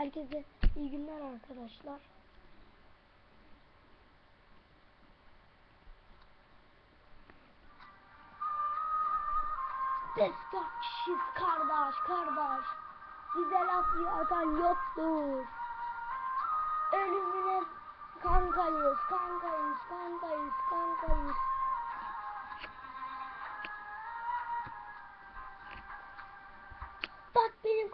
Herkese iyi günler arkadaşlar. Kişiyiz kardeş kardeş. Bize laf atan yoktur. Ölümüne kankayız kankayız kankayız kankayız.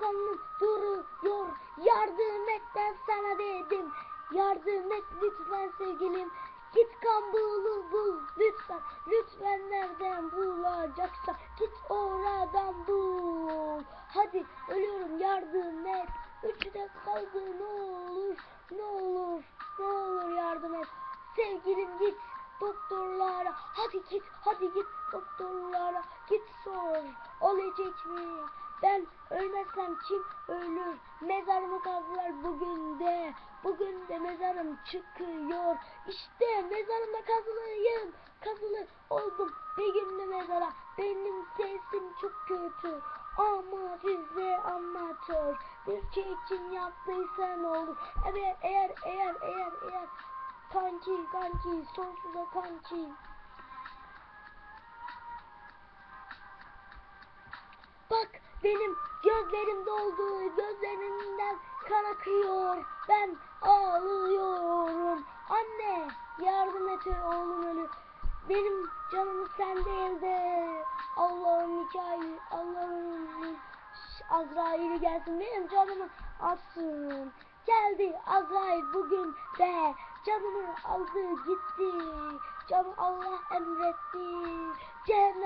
Kanım duruyor. Yardım et ben sana dedim. Yardım et lütfen sevgilim. Git kan bulu bul lütfen. Lütfen nereden bulacaksan git oradan bul. Hadi ölüyorum yardım et. Üçü de kaldı ne olur. Ne olur. Ne olur yardım et. Sevgilim git doktorlara. Hadi git hadi git doktorlara. Git sor. Olacak mı? Ben ölmezsem kim ölür? Mezarımı kazdılar bugün de. Bugün de mezarım çıkıyor. İşte mezarımda kazılıyım. Kazılı oldum bir günde mezara. Benim sesim çok kötü. Ama size amatör. Bir şey için yaptıysan olur. Evet eğer eğer eğer eğer. Kanki kanki sonsuza kanki. Benim gözlerim doldu. Gözlerimden kan akıyor. Ben ağlıyorum. Anne yardım et oğlum ölü. Benim canım sende elde. Allah'ın hikaye, Allah'ın Azrail'i gelsin benim canımı alsın. Geldi Azrail bugün de canımı aldı gitti. Canı Allah emretti. Cehennemde mi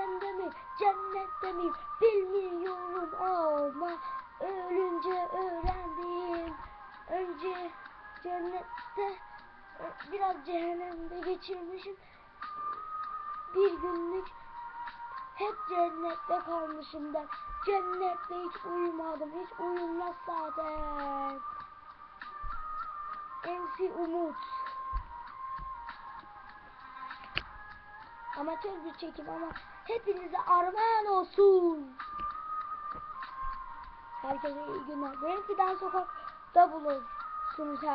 cennette mi bilmiyorum ama ölünce öğrendim. Önce cennette biraz cehennemde geçirmişim. Bir günlük hep cennette kalmışım ben. Cennette hiç uyumadım. Hiç uyumaz zaten. MC Umut. Amatör bir çekim ama hepinize armağan olsun. Herkese iyi günler. Benimki daha sokakta bulursunuz her